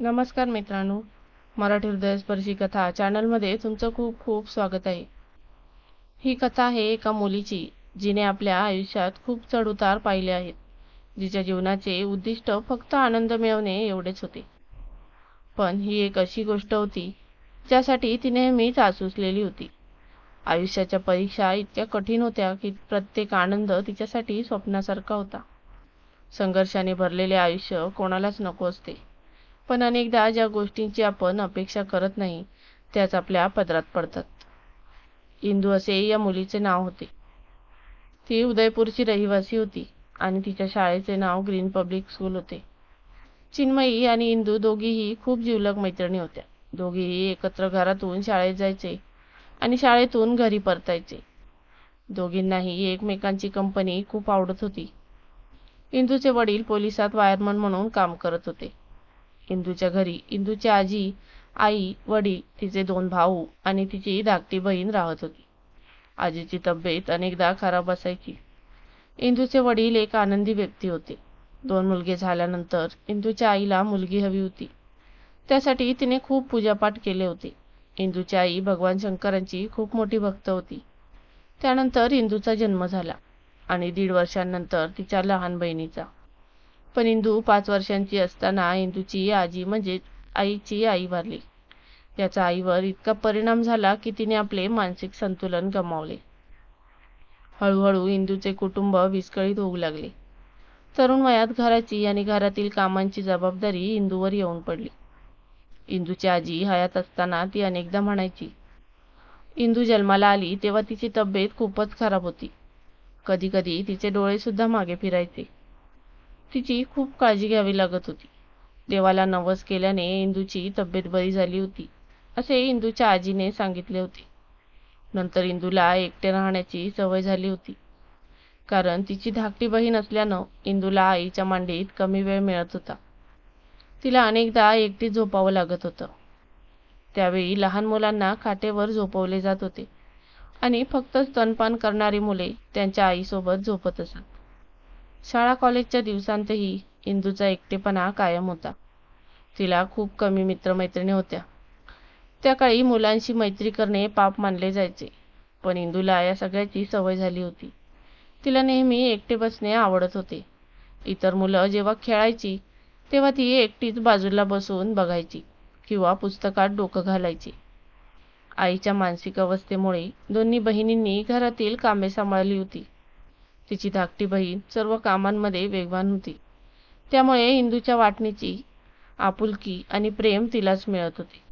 नमस्कार मित्रांनो. मराठी हृदयस्पर्शी कथा चॅनलमध्ये तुमचं खूप खूप स्वागत आहे. ही कथा आहे एका मुलीची जिने आपल्या आयुष्यात खूप चढउतार पाहिले आहेत जिच्या जीवनाचे उद्दिष्ट फक्त आनंद मिळवणे एवढेच होते. पण ही एक अशी गोष्ट होती ज्यासाठी ती नेहमीच आसुसलेली होती. आयुष्याच्या परीक्षा इतक्या कठीण होत्या की प्रत्येक आनंद तिच्यासाठी स्वप्नासारखा होता. संघर्षाने भरलेले आयुष्य कोणालाच नको असते. पण अनेकदा ज्या गोष्टींची आपण अपेक्षा करत नाही त्याच आपल्या पदरात पडतात. इंदू असे या मुलीचे नाव होते. ती उदयपूरची रहिवासी होती आणि तिच्या शाळेचे नाव ग्रीन पब्लिक स्कूल होते. चिन्मयी आणि इंदू दोघीही खूप जिवलग मैत्रिणी होत्या. दोघीही एकत्र घरातून शाळेत जायचे आणि शाळेतून घरी परतायचे. दोघींनाही एकमेकांची कंपनी खूप आवडत होती. इंदूचे वडील पोलिसात वायरमन म्हणून काम करत होते. इंदूच्या घरी. इंदूची आजी आई वडील तिचे दोन भाऊ आणि तिची धाकटी बहीण राहत होती. आजीची तब्येत अनेकदा खराब असायची. इंदूचे वडील एक आनंदी व्यक्ती होते. दोन मुलगे झाल्यानंतर इंदूच्या आईला मुलगी हवी होती. त्यासाठी तिने खूप पूजापाठ केले होते. इंदूची आई भगवान शंकरांची खूप मोठी भक्त होती. त्यानंतर इंदूचा जन्म झाला आणि दीड वर्षांनंतर तिच्या लहान बहिणीचा. पण इंदू पाच वर्षांची असताना इंदूची आजी म्हणजे आईची आई वारली. त्याचा आईवर इतका परिणाम झाला की तिने आपले मानसिक संतुलन गमावले. हळूहळू इंदूचे कुटुंब विस्कळीत होऊ लागले. तरुण वयात घराची आणि घरातील कामांची जबाबदारी इंदूवर येऊन पडली. इंदूची आजी हयात असताना ती अनेकदा म्हणायची इंदू जन्माला आली तेव्हा तिची तब्येत खूपच खराब होती. कधी कधी तिचे डोळे सुद्धा मागे फिरायचे. तिची खूप काळजी घ्यावी लागत होती. देवाला नवस केल्याने इंदूची तब्येत बरी झाली होती असे इंदूच्या आजीने सांगितले होते. नंतर इंदूला एकटे राहण्याची सवय झाली होती. कारण तिची धाकटी बहीण असल्यानं इंदूला आईच्या मांडीत कमी वेळ मिळत होता. तिला अनेकदा एकटी झोपावं लागत होतं. त्यावेळी लहान मुलांना खाटेवर झोपवले जात होते आणि फक्त स्तनपान करणारी मुले त्यांच्या आईसोबत झोपत असत. शाळा कॉलेजच्या दिवसांतही इंदूचा एकटेपणा कायम होता. तिला खूप कमी मित्रमैत्रिणी होत्या. त्या काळी मुलांशी मैत्री करणे पाप मानले जायचे पण इंदूला या सगळ्याची सवय झाली होती. तिला नेहमी एकटे बसणे आवडत होते. इतर मुलं जेव्हा खेळायची तेव्हा ती एकटीच बाजूला बसून बघायची किंवा पुस्तकात डोकं घालायची. आईच्या मानसिक अवस्थेमुळे दोन्ही बहिणींनी घरातील कामे सांभाळली होती. तिची धाकटी बहीण सर्व कामांमध्ये वेगवान होती. त्यामुळे इंदूच्या वाटणीची आपुलकी आणि प्रेम तिलाच मिळत होते.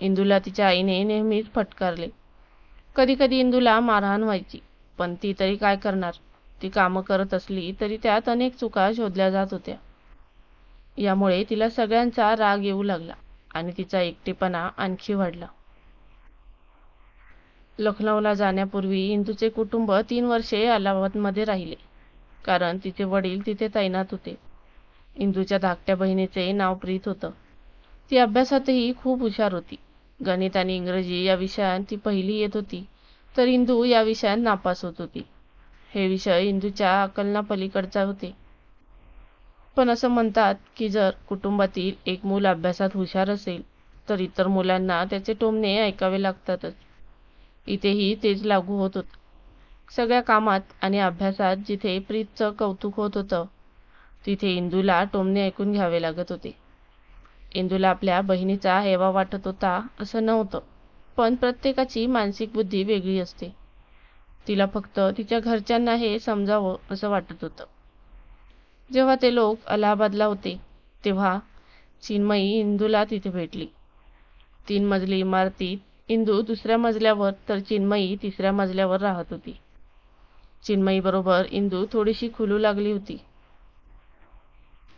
इंदूला तिच्या आईने नेहमीच फटकारले. कधी कधी इंदूला मारहाण व्हायची पण ती तरी काय करणार? ती कामं करत असली तरी त्यात अनेक चुका शोधल्या जात होत्या. यामुळे तिला सगळ्यांचा राग येऊ लागला आणि तिचा एकटेपणा आणखी वाढला. लखनौला जाण्यापूर्वी इंदूचे कुटुंब तीन वर्षे अलाहाबादमध्ये राहिले. कारण तिचे वडील तिथे तैनात होते. इंदूच्या धाकट्या बहिणीचे नाव प्रीत होतं. ती अभ्यासातही खूप हुशार होती. गणित आणि इंग्रजी या विषयात ती पहिली येत होती तर इंदू या विषयात नापास होत होती. हे विषय इंदूच्या अकलना पलीकडचा होते. पण असं म्हणतात की जर कुटुंबातील एक मूल अभ्यासात हुशार असेल तर इतर मुलांना त्याचे टोमणे ऐकावे लागतातच. इथेही तेच लागू होत होतं. सगळ्या कामात आणि अभ्यासात जिथे प्रीतचं कौतुक होत होतं तिथे इंदूला टोमणे ऐकून घ्यावे लागत होते. इंदूला आपल्या बहिणीचा हेवा वाटत होता असं नव्हतं पण प्रत्येकाची मानसिक बुद्धी वेगळी असते. तिला फक्त तिच्या घरच्यांना हे समजावं असं वाटत होतं. जेव्हा ते लोक अलाहाबादला होते तेव्हा चिन्मयी इंदूला तिथे भेटली. तीन मजली इमारतीत इंदू दुसऱ्या मजल्यावर तर चिन्मयी तिसऱ्या मजल्यावर राहत होती. चिन्मयीबरोबर इंदू थोडीशी खुलू लागली होती.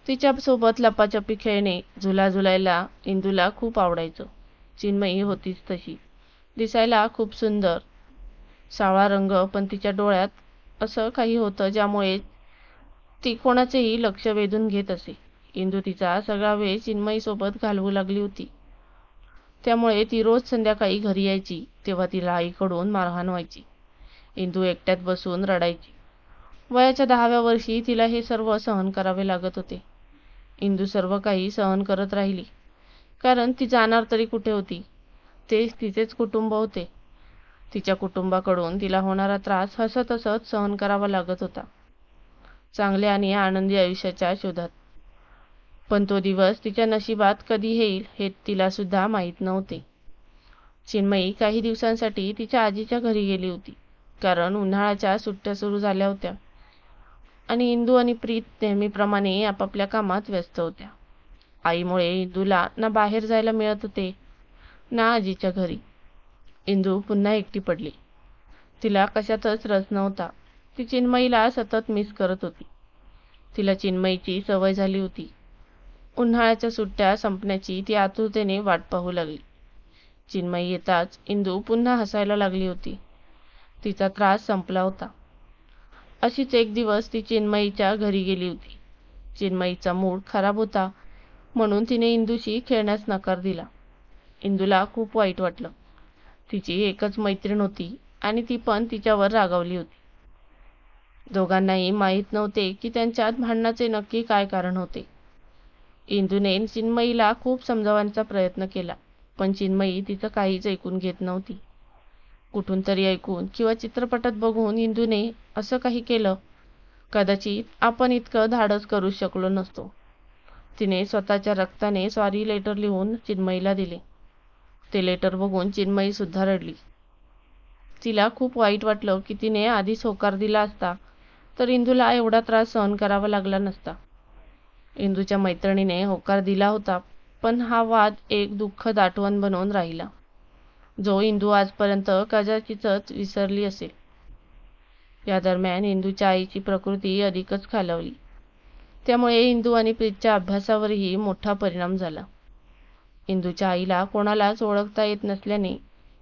तिच्यासोबत लपाछपी खेळणे झुला झुलायला इंदूला खूप आवडायचं. चिन्मयी होतीच तशी. दिसायला खूप सुंदर. सावळा रंग पण तिच्या डोळ्यात असं काही होतं ज्यामुळे ती कोणाचेही लक्ष वेधून घेत असे. इंदू तिचा सगळा वेळ चिन्मयीसोबत घालवू लागली होती. त्यामुळे ती रोज संध्याकाळी घरी यायची तेव्हा तिला आईकडून मारहाण व्हायची. इंदू एकट्यात बसून रडायची. वयाच्या दहाव्या वर्षी तिला हे सर्व सहन करावे लागत होते. इंदू सर्व काही सहन करत राहिली. कारण ती जाणार तरी कुठे होती? ते तिचेच कुटुंब होते. तिच्या कुटुंबाकडून तिला होणारा त्रास हसत हसत सहन करावा लागत होता. चांगल्या आणि आनंदी आयुष्याच्या शोधात. पण तो दिवस तिच्या नशिबात कधी येईल हे तिला सुद्धा माहीत नव्हते. चिन्मयी काही दिवसांसाठी तिच्या आजीच्या घरी गेली होती कारण उन्हाळ्याच्या सुट्ट्या सुरू झाल्या होत्या. आणि इंदू आणि प्रीत नेहमीप्रमाणे आपापल्या कामात व्यस्त होत्या. आईमुळे इंदूला ना बाहेर जायला मिळत होते ना आजीच्या घरी. इंदू पुन्हा एकटी पडली. तिला कशातच रस नव्हता. ती चिन्मयीला सतत मिस करत होती. तिला चिन्मयीची सवय झाली होती. उन्हाळ्याच्या सुट्ट्या संपण्याची ती आतुरतेने वाट पाहू लागली. चिन्मयी येताच इंदू पुन्हा हसायला लागली होती. तिचा त्रास संपला होता. अशीच एक दिवस ती चिन्मयीच्या घरी गेली होती. चिन्मयीचा मूड खराब होता म्हणून तिने इंदूशी खेळण्यास नकार दिला. इंदूला खूप वाईट वाटलं. तिची एकच मैत्रीण होती आणि ती पण तिच्यावर रागावली होती. दोघांनाही माहीत नव्हते की त्यांच्यात भांडणाचे नक्की काय कारण होते. इंदूने चिन्मयीला खूप समजावण्याचा प्रयत्न केला पण चिन्मयी तिचं काहीच ऐकून घेत नव्हती. कुठून तरी ऐकून किंवा चित्रपटात बघून इंदूने असं काही केलं कदाचित आपण इतकं धाडस करू शकलो नसतो. तिने स्वतःच्या रक्ताने सॉरी लेटर लिहून चिन्मयीला दिले. ते लेटर बघून चिन्मयीसुद्धा रडली. तिला खूप वाईट वाटलं की तिने आधीच होकार दिला असता तर इंदूला एवढा त्रास सहन करावा लागला नसता. इंदूच्या मैत्रिणीने होकार दिला होता पण हा वाद एक दुःखद आठवण बनवून राहिला. जो इंदू आजपर्यंत कदाचितच विसरली असेल. या दरम्यान इंदूच्या आईची प्रकृती अधिकच खालावली. त्यामुळे इंदू आणि प्रीतच्या अभ्यासावरही मोठा परिणाम झाला. इंदूच्या आईला कोणालाच ओळखता येत नसल्याने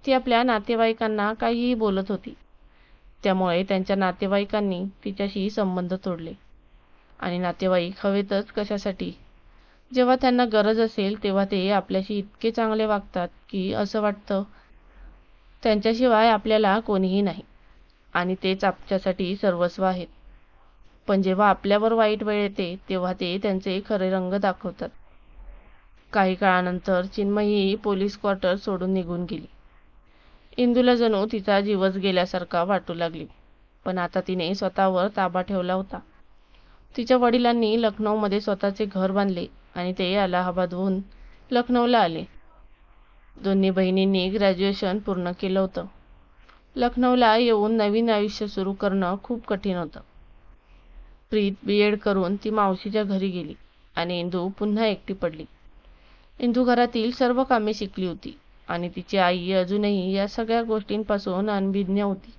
ती आपल्या नातेवाईकांना काहीही बोलत होती. त्यामुळे त्यांच्या नातेवाईकांनी तिच्याशी संबंध तोडले. आणि नातेवाईक हवेतच कशासाठी? जेव्हा त्यांना गरज असेल तेव्हा ते आपल्याशी इतके चांगले वागतात की असं वाटतं. त्यांच्याशिवाय आपल्याला कोणीही नाही. आणि तेच आमच्यासाठी सर्वस्व आहेत पण जेव्हा आपल्यावर वाईट वेळ येते तेव्हा ते त्यांचे खरे रंग दाखवतात. काही काळानंतर चिन्मयी पोलीस क्वार्टर सोडून निघून गेली. इंदूला जणू तिचा जीवच गेल्यासारखा वाटू लागली. पण आता तिने स्वतःवर ताबा ठेवला होता. तिच्या वडिलांनी लखनौमध्ये स्वतःचे घर बांधले आणि ते अलाहाबादहून लखनौला आले. दोन्ही बहिणींनी ग्रॅज्युएशन पूर्ण केलं होतं. लखनौला येऊन नवीन आयुष्य सुरू करणं खूप कठीण होतं. प्रीत बी एड करून ती मावशीच्या घरी गेली आणि इंदू पुन्हा एकटी पडली. इंदू घरातील सर्व कामे शिकली होती आणि तिची आई अजूनही या सगळ्या गोष्टींपासून अनभिज्ञ होती.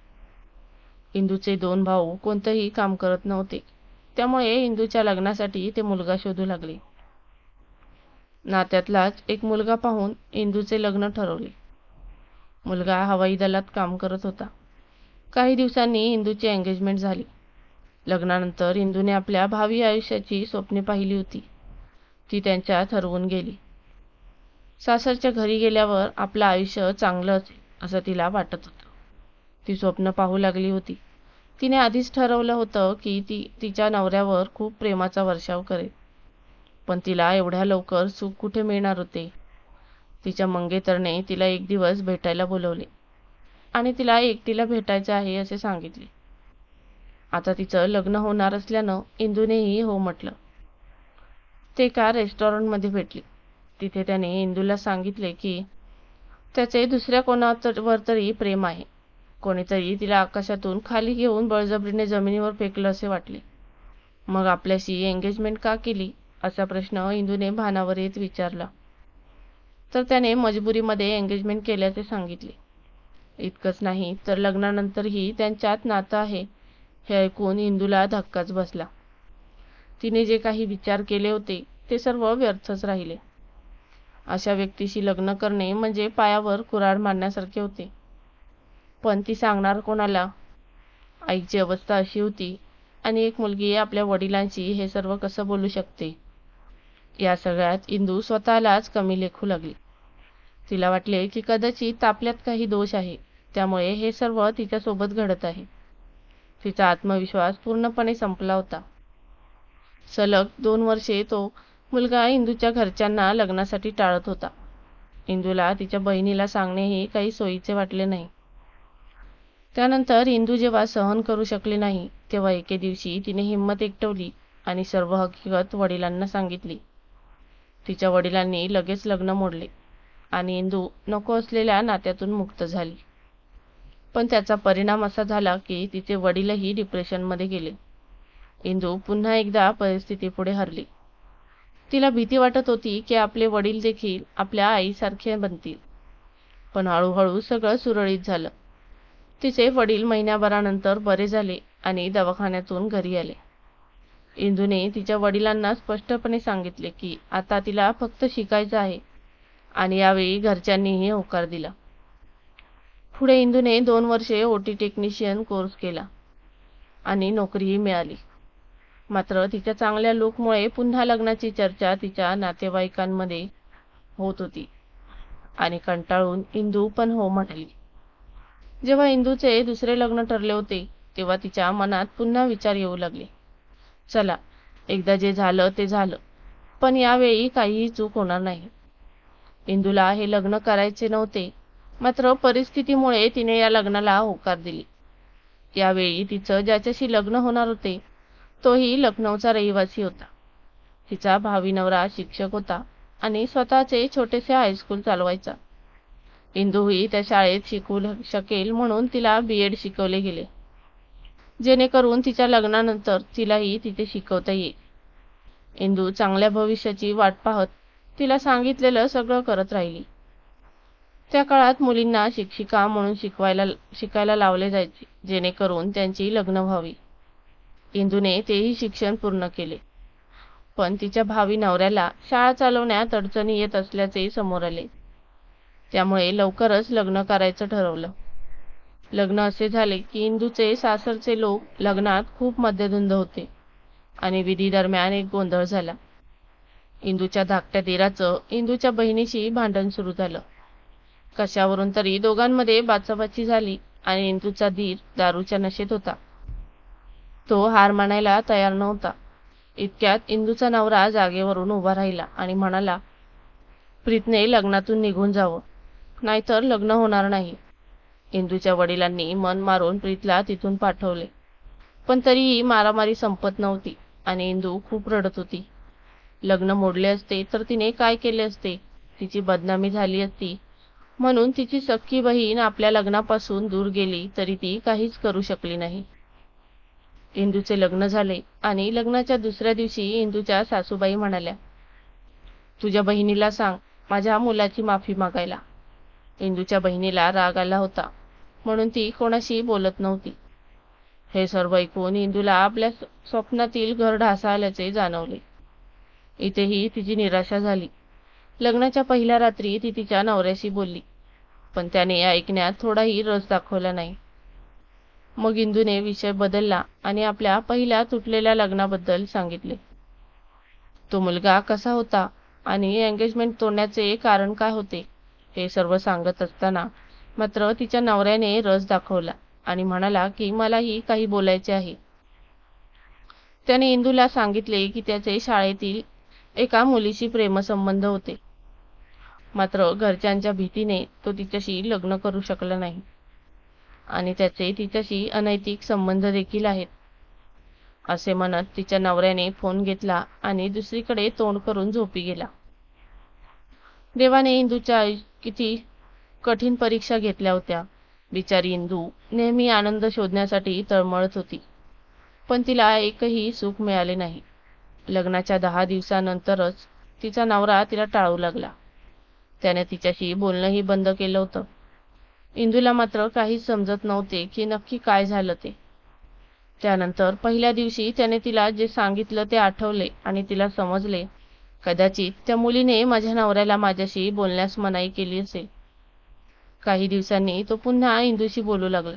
इंदूचे दोन भाऊ कोणतंही काम करत नव्हते. त्यामुळे इंदूच्या लग्नासाठी ते मुलगा शोधू लागले. नात्यातलाच एक मुलगा पाहून इंदूचे लग्न ठरवले. मुलगा हवाई दलात काम करत होता. काही दिवसांनी इंदूची एंगेजमेंट झाली. लग्नानंतर इंदूने आपल्या भावी आयुष्याची स्वप्ने पाहिली होती. ती त्यांच्या हरवून गेली. सासरच्या घरी गेल्यावर आपलं आयुष्य चांगलं असेल असं तिला वाटत होतं. ती स्वप्न पाहू लागली होती. तिने आधीच ठरवलं होतं की ती तिच्या नवऱ्यावर खूप प्रेमाचा वर्षाव करेल. पण तिला एवढ्या लवकर सुख कुठे मिळणार होते? तिच्या मंगेतरने तिला एक दिवस भेटायला बोलवले आणि तिला एकटीला भेटायचं आहे असे सांगितले. आता तिचं लग्न होणार असल्यानं इंदूनेही हो म्हटलं. ते एका रेस्टॉरंटमध्ये भेटले. तिथे त्याने इंदूला सांगितले की त्याचे दुसऱ्या कोणावर तरी प्रेम आहे. कोणीतरी तिला आकाशातून खाली घेऊन बळजबरीने जमिनीवर फेकलं असे वाटले. मग आपल्याशी एंगेजमेंट का केली? असा प्रश्न इंदूने भानावर येत विचारला. तर त्याने मजबुरीमध्ये एंगेजमेंट केल्याचे सांगितले. इतकंच नाही तर लग्नानंतरही त्यांच्यात नातं आहे हे ऐकून इंदूला धक्काच बसला. तिने जे काही विचार केले होते ते सर्व व्यर्थच राहिले. अशा व्यक्तीशी लग्न करणे म्हणजे पायावर कुऱ्हाड मारण्यासारखे होते. पण ती सांगणार कोणाला? आईची अवस्था अशी होती. आणि एक मुलगी आपल्या वडिलांशी हे सर्व कसं बोलू शकते? या सगळ्यात इंदू स्वतःलाच कमी लेखू लागली. तिला वाटले की कदाचित आपल्यात काही दोष आहे. त्यामुळे हे सर्व तिच्यासोबत घडत आहे. तिचा आत्मविश्वास पूर्णपणे संपला होता. सलग दोन वर्षे तो मुलगा इंदूच्या घरच्यांना लग्नासाठी टाळत होता. इंदूला तिच्या बहिणीला सांगणेही काही सोयीचे वाटले नाही. त्यानंतर इंदू जेव्हा सहन करू शकली नाही तेव्हा एके दिवशी तिने हिंमत एकटवली आणि सर्व हकीकत वडिलांना सांगितली. तिच्या वडिलांनी लगेच लग्न मोडले आणि इंदू नको असलेल्या नात्यातून मुक्त झाली. पण त्याचा परिणाम असा झाला की तिचे वडीलही डिप्रेशनमध्ये गेले. इंदू पुन्हा एकदा परिस्थितीपुढे हरली. तिला भीती वाटत होती की आपले वडील देखील आपल्या आईसारखे बनतील. पण हळूहळू सगळं सुरळीत झालं. तिचे वडील महिन्याभरानंतर बरे झाले आणि दवाखान्यातून घरी आले. इंदूने तिच्या वडिलांना स्पष्टपणे सांगितले की आता तिला फक्त शिकायचं आहे आणि यावेळी घरच्यांनीही होकार दिला. पुढे इंदूने दोन वर्षे ओटी टेक्निशियन कोर्स केला आणि नोकरीही मिळाली. मात्र तिच्या चांगल्या लुकमुळे पुन्हा लग्नाची चर्चा तिच्या नातेवाईकांमध्ये होत होती आणि कंटाळून इंदू पण हो म्हणाली. जेव्हा इंदूचे दुसरे लग्न ठरले होते तेव्हा तिच्या मनात पुन्हा विचार येऊ लागले. चला एकदा जे झालं ते झालं. पण यावेळी काहीही चूक होणार नाही. इंदूला हे लग्न करायचे नव्हते. मात्र परिस्थितीमुळे तिने या लग्नाला होकार दिली. यावेळी तिचं ज्याच्याशी लग्न होणार होते तोही लखनौचा रहिवासी होता. तिचा भावी नवरा शिक्षक होता आणि स्वतःचे छोटेसे हायस्कूल चालवायचा. इंदूही त्या शाळेत शिकू शकेल म्हणून तिला बी एड शिकवले गेले. जेणेकरून तिच्या लग्नानंतर तिलाही तिथे शिकवता येईल. इंदू चांगल्या भविष्याची वाट पाहत तिला सांगितलेलं सगळं करत राहिली. त्या काळात मुलींना शिक्षिका म्हणून शिकवायला शिकायला लावले जायचे जेणेकरून त्यांची लग्न व्हावी. इंदूने तेही शिक्षण पूर्ण केले. पण तिच्या भावी नवऱ्याला शाळा चालवण्यात अडचणी येत असल्याचे समोर आले. त्यामुळे लवकरच लग्न करायचं ठरवलं. लग्न असे झाले की इंदूचे सासरचे लोक लग्नात खूप मध्यधुंद होते आणि विधी दरम्यान एक गोंधळ झाला. इंदूच्या धाकट्या दिराचं इंदूच्या बहिणीशी भांडण सुरू झालं. कशावरून तरी दोघांमध्ये बाचाबाची झाली आणि इंदूचा धीर दारूच्या नशेत होता. तो हार मानायला तयार नव्हता. इतक्यात इंदूचा नवरा जागेवरून उभा राहिला आणि म्हणाला प्रीतने लग्नातून निघून जावं. नाहीतर लग्न होणार नाही. इंदूच्या वडिलांनी मन मारून प्रीतला तिथून पाठवले. पण तरीही मारामारी संपत नव्हती आणि इंदू खूप रडत होती. लग्न मोडले असते तर तिने काय केले असते? तिची बदनामी झाली असती. म्हणून तिची सख्खी बहीण आपल्या लग्नापासून दूर गेली तरी ती काहीच करू शकली नाही. इंदूचे लग्न झाले आणि लग्नाच्या दुसऱ्या दिवशी इंदूच्या सासूबाई म्हणाल्या तुझ्या बहिणीला सांग माझ्या मुलाची माफी मागायला. इंदूच्या बहिणीला राग आला होता. म्हणून ती कोणाशी बोलत नव्हती. हे सर्व ऐकून इंदूला आपल्या स्वप्नातील घर ढासाळल्याचे जाणवले. इथेही तिची निराशा झाली. लग्नाच्या पहिल्या रात्री ती तिच्या नवऱ्याशी बोलली पण त्याने ऐकण्यात थोडाही रस दाखवला नाही. मग इंदूने विषय बदलला आणि आपल्या पहिल्या तुटलेल्या लग्नाबद्दल सांगितले. तो मुलगा कसा होता आणि एंगेजमेंट तोडण्याचे कारण काय होते? हे सर्व सांगत असताना मात्र तिच्या नवऱ्याने रस दाखवला आणि म्हणाला की मलाही काही बोलायचे आहे. त्याने इंदूला सांगितले की त्याचे शाळेतील एका मुलीशी प्रेमसंबंध होते. मात्र घरच्यांच्या भीतीने तो तिच्याशी लग्न करू शकला नाही. आणि त्याचे तिच्याशी अनैतिक संबंध देखील आहेत. असे म्हणत तिच्या नवऱ्याने फोन घेतला आणि दुसरीकडे तोंड करून झोपी गेला. देवाने इंदूच्या किती कठीण परीक्षा घेतल्या होत्या. बिचारी इंदू नेहमी आनंद शोधण्यासाठी तळमळत होती. पण तिला एकही सुख मिळाले नाही. लग्नाच्या दहा दिवसानंतरच तिचा नवरा तिला टाळू लागला. त्याने तिच्याशी बोलणंही बंद केलं होतं. इंदूला मात्र काहीच समजत नव्हते की नक्की काय झालं ते. त्यानंतर पहिल्या दिवशी त्याने तिला जे सांगितलं ते आठवले आणि तिला समजले कदाचित त्या मुलीने माझ्या नवऱ्याला माझ्याशी बोलण्यास मनाई केली असेल. काही दिवसांनी तो पुन्हा इंदूशी बोलू लागला.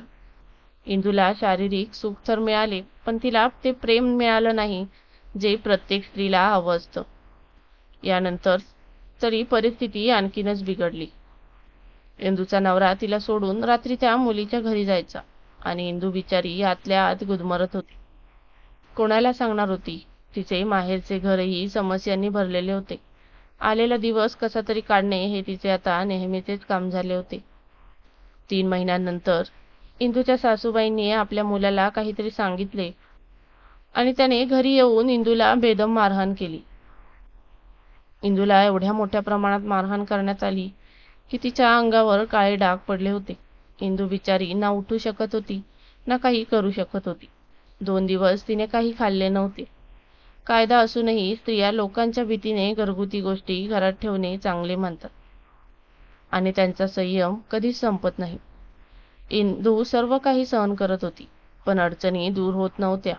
इंदूला शारीरिक सुख तर मिळाले पण तिला ते प्रेम मिळालं नाही जे प्रत्येक स्त्रीला हवं असतं. यानंतर तरी परिस्थिती आणखीनच बिघडली. इंदूचा नवरा तिला सोडून रात्री त्या मुलीच्या घरी जायचा आणि इंदू बिचारी आतल्या आत गुदमरत होती. कोणाला सांगणार होती? तिचे माहेरचे घरही समस्यांनी भरलेले होते. आलेला दिवस कसा तरी काढणे हे तिचे आता नेहमीचेच काम झाले होते. तीन महिन्यानंतर इंदूच्या सासूबाईंनी आपल्या मुलाला काहीतरी सांगितले आणि त्याने घरी येऊन इंदूला बेदम मारहाण केली. इंदूला एवढ्या मोठ्या प्रमाणात मारहाण करण्यात आली की तिच्या अंगावर काळे डाग पडले होते. इंदू बिचारी ना उठू शकत होती ना काही करू शकत होती. दोन दिवस तिने काही खाल्ले नव्हते. कायदा असूनही स्त्रिया लोकांच्या भीतीने घरगुती गोष्टी घरात ठेवणे चांगले मानतात आणि त्यांचा संयम कधीच संपत नाही. इंदू सर्व काही सहन करत होती पण अडचणी दूर होत नव्हत्या.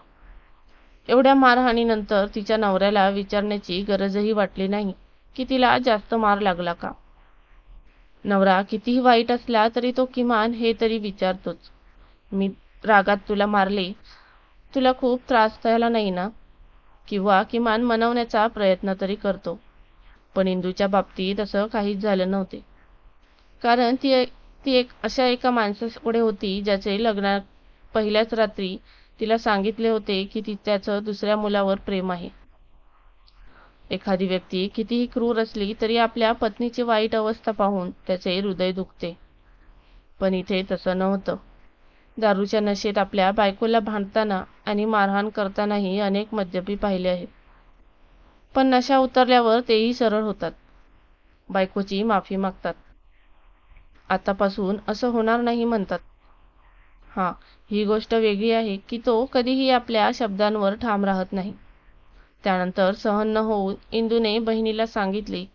एवढ्या मारहाणीनंतर तिच्या नवऱ्याला विचारण्याची गरजही वाटली नाही की तिला जास्त मार लागला का. नवरा कितीही वाईट असला तरी तो किमान हे तरी विचारतोच. मी रागात तुला मारले तुला खूप त्रास झाला नाही ना? किंवा किमान मनवण्याचा प्रयत्न तरी करतो. पण इंदूच्या बाबतीत असं काहीच झालं नव्हते. कारण ती ती एक अशा एका माणसापुढे होती ज्याचे लग्ना पहिल्याच रात्री तिला सांगितले होते की ती त्याचं दुसऱ्या मुलावर प्रेम आहे. एखादी व्यक्ती कितीही क्रूर असली तरी आपल्या पत्नीची वाईट अवस्था पाहून त्याचे हृदय दुखते. पण इथे तसं नव्हतं. दारूच्या नशेत आपल्या बायकोला भांडताना आणि मारहाण करतानाही अनेक मद्यपी पाहिले आहेत. पण नशा उतरल्यावर तेही सरळ होतात. बायकोची माफी मागतात. आतापासून असं होणार नाही म्हणतात. हा ही गोष्ट वेगळी आहे की तो कधीही आपल्या शब्दांवर ठाम राहत नाही. त्यानंतर सहन न होऊन इंदूने बहिणीला सांगितले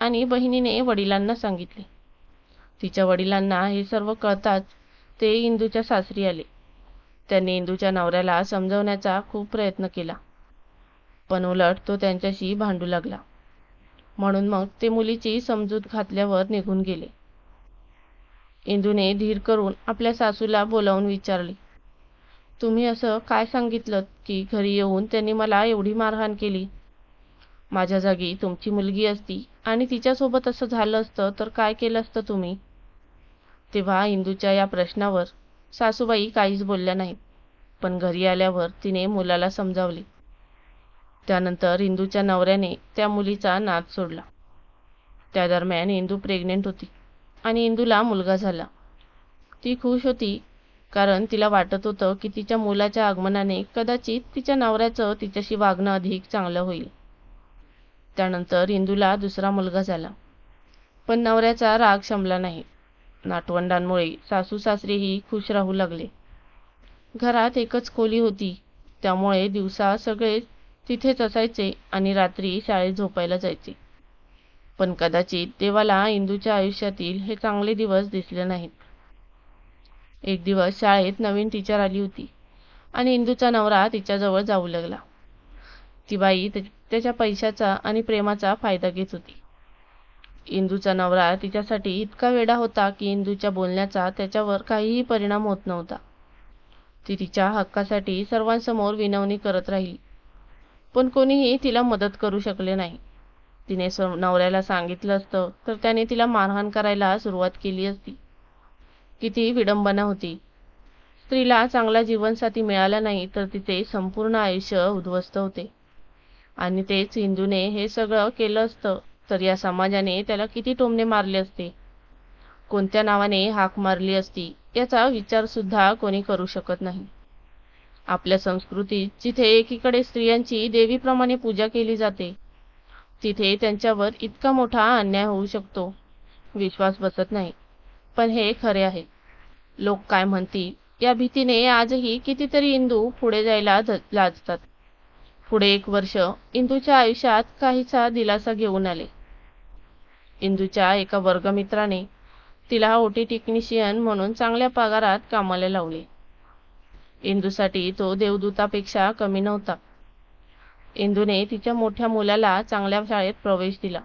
आणि बहिणीने वडिलांना सांगितले. तिच्या वडिलांना हे सर्व कळताच ते इंदूच्या सासरी आले. त्यांनी इंदूच्या नवऱ्याला समजवण्याचा खूप प्रयत्न केला. पण उलट तो त्यांच्याशी भांडू लागला. म्हणून मग ते मुलीची समजूत घातल्यावर निघून गेले. इंदूने धीर करून आपल्या सासूला बोलावून विचारले तुम्ही असं काय सांगितलं की घरी येऊन त्यांनी मला एवढी मारहाण केली? माझ्या जागी तुमची मुलगी असती आणि तिच्यासोबत असं झालं असतं तर काय केलं असतं तुम्ही? तेव्हा इंदूच्या या प्रश्नावर सासूबाई काहीच बोलल्या नाहीत. पण घरी आल्यावर तिने मुलाला समजावले. त्यानंतर इंदूच्या नवऱ्याने त्या मुलीचा नाद सोडला. त्या दरम्यान इंदू प्रेग्नेंट होती आणि इंदूला मुलगा झाला. ती खुश होती कारण तिला वाटत होतं की तिच्या मुलाच्या आगमनाने कदाचित तिच्या नवऱ्याचं तिच्याशी वागणं अधिक चांगलं होईल. त्यानंतर इंदूला दुसरा मुलगा झाला. पण नवऱ्याचा राग शमला नाही. नातवंडांमुळे सासू सासरेही खुश राहू लागले. घरात एकच खोली होती. त्यामुळे दिवसा सगळे तिथेच असायचे आणि रात्री शाळेत झोपायला जायचे. पण कदाचित देवाला इंदूच्या आयुष्यातील हे चांगले दिवस दिसले नाहीत. एक दिवस शाळेत नवीन टीचर आली होती आणि इंदूचा नवरा तिच्याजवळ जाऊ लागला. ती बाई त्याच्या पैशाचा आणि प्रेमाचा फायदा घेत होती. इंदूचा नवरा तिच्यासाठी इतका वेडा होता की इंदूच्या बोलण्याचा त्याच्यावर काहीही परिणाम होत नव्हता. ती तिच्या हक्कासाठी सर्वांसमोर विनवणी करत राहिली. पण कोणीही तिला मदत करू शकले नाही. तिने नवऱ्याला सांगितलं असतं तर त्याने तिला मारहाण करायला सुरुवात केली असती. किती विडंबना होती. स्त्रीला चांगला जीवनसाथी मिळाला नाही तर तिचे संपूर्ण आयुष्य उद्ध्वस्त होते. आणि तेच इंदूने हे सगळं केलं असतं. तर या समाजाने त्याला किती टोमणे मारले असते? कोणत्या नावाने हाक मारली असती? याचा विचार सुद्धा कोणी करू शकत नाही. आपल्या संस्कृतीत जिथे एकीकडे स्त्रियांची देवीप्रमाणे पूजा केली जाते तिथे त्यांच्यावर इतका मोठा अन्याय होऊ शकतो. विश्वास बसत नाही. पण हे खरे आहे. लोक काय म्हणतील? या भीतीने आजही कितीतरी इंदू पुढे जायला लाजतात. पुढे एक वर्ष इंदूच्या आयुष्यात काहीसा दिलासा घेऊन आले. इंदूच्या एका वर्गमित्राने तिला ओटी टेक्निशियन म्हणून चांगल्या पगारात कामाला लावले. इंदूसाठी तो देवदूतापेक्षा कमी नव्हता. इंदूने तिच्या मोठ्या मुलाला चांगल्या शाळेत प्रवेश दिला.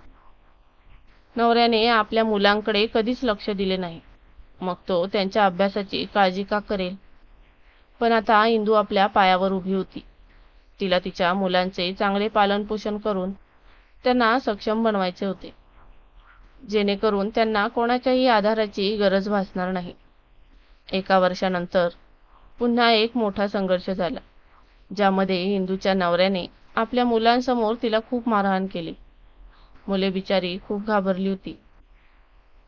नवऱ्याने आपल्या मुलांकडे कधीच लक्ष दिले नाही. मग तो त्यांच्या अभ्यासाची काळजी का करेल? पण आता इंदू आपल्या पायावर उभी होती. तिला तिच्या मुलांचे चांगले पालनपोषण करून त्यांना सक्षम बनवायचे होते. जेणेकरून त्यांना कोणाच्याही आधाराची गरज भासणार नाही. एका वर्षानंतर पुन्हा एक मोठा संघर्ष झाला ज्यामध्ये हिंदूच्या नवऱ्याने आपल्या मुलांसमोर तिला खूप मारहाण केली. मुले बिचारी खूप घाबरली होती.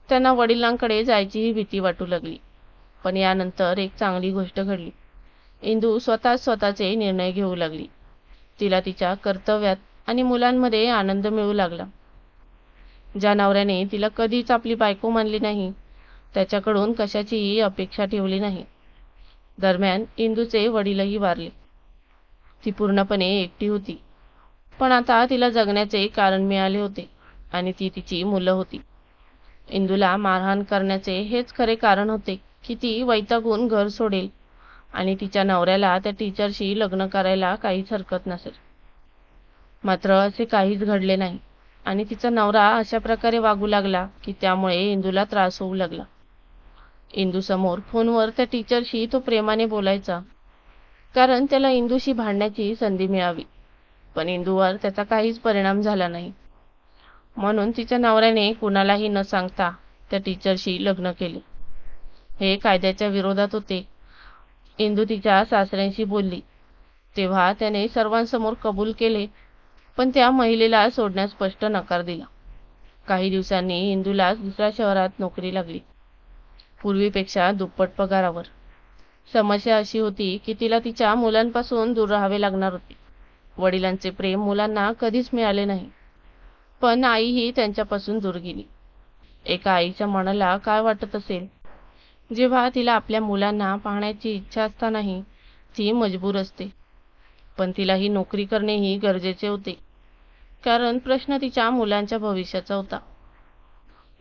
त्यांना वडिलांकडे जायचीही भीती वाटू लागली पण यानंतर एक चांगली गोष्ट घडली. इंदू स्वतः स्वतःचे निर्णय घेऊ लागली. तिला तिच्या कर्तव्यात आणि मुलांमध्ये आनंद मिळू लागला. ज्या नवऱ्याने तिला कधीच आपली बायको मानली नाही त्याच्याकडून कशाचीही अपेक्षा ठेवली नाही. दरम्यान इंदूचे वडीलही वारले. ती पूर्णपणे एकटी होती. पण आता तिला जगण्याचे कारण मिळाले होते आणि ती तिची मुलं होती. इंदूला मारहाण करण्याचे हेच खरे कारण होते की ती वैतागून घर सोडेल. आणि तिच्या नवऱ्याला त्या टीचरशी लग्न करायला काहीच हरकत नसेल. मात्र असे काहीच घडले नाही. आणि तिचा नवरा अशा प्रकारे वागू लागला की त्यामुळे इंदूला त्रास होऊ लागला. इंदू समोर फोनवर त्या टीचरशी तो प्रेमाने बोलायचा. कारण त्याला इंदूशी भांडण्याची संधी मिळावी. पण इंदूवर त्याचा काहीच परिणाम झाला नाही. म्हणून तिच्या नवऱ्याने कुणालाही न सांगता त्या टीचरशी लग्न केले. हे कायद्याच्या विरोधात होते. इंदू तिच्या सासऱ्यांशी बोलली. तेव्हा त्याने सर्वांसमोर कबूल केले पण त्या महिलेला सोडण्यास स्पष्ट नकार दिला. काही दिवसांनी इंदूला दुसऱ्या शहरात नोकरी लागली पूर्वीपेक्षा दुप्पट पगारावर. समस्या अशी होती की तिला तिच्या मुलांपासून दूर राहावे लागणार होते. वडिलांचे प्रेम मुलांना कधीच मिळाले नाही पण आई ही त्यांच्यापासून दूर गेली. एका आईच्या मनाला काय वाटत असेल? जेव्हा तिला आपल्या मुलांना पाहण्याची इच्छा असतानाही ती मजबूर असते. पण तिला ही नोकरी करणेही गरजेचे होते. कारण प्रश्न तिच्या मुलांच्या भविष्याचा होता.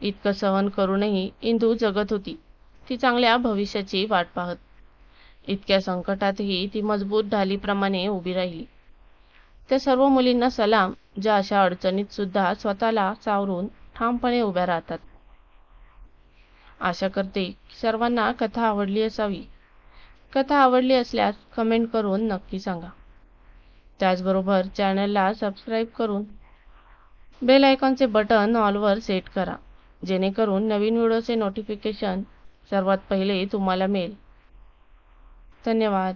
इतकं सहन करूनही इंदू जगत होती. ती चांगल्या भविष्याची वाट पाहत. इतक्या संकटातही ती मजबूत ढालीप्रमाणे उभी राहिली. त्या सर्व मुलींना सलाम ज्या अशा अडचणीत सुद्धा स्वतःला सावरून ठामपणे उभ्या राहतात. आशा करते सर्वांना कथा आवडली असावी. कथा आवडली असल्यास कमेंट करून नक्की सांगा. त्याचबरोबर चॅनलला सबस्क्राईब करून बेल आयकॉनचे बटन ऑलवर सेट करा. जेणेकरून नवीन व्हिडिओचे नोटिफिकेशन सर्वात पहिले तुम्हाला मिळेल. धन्यवाद.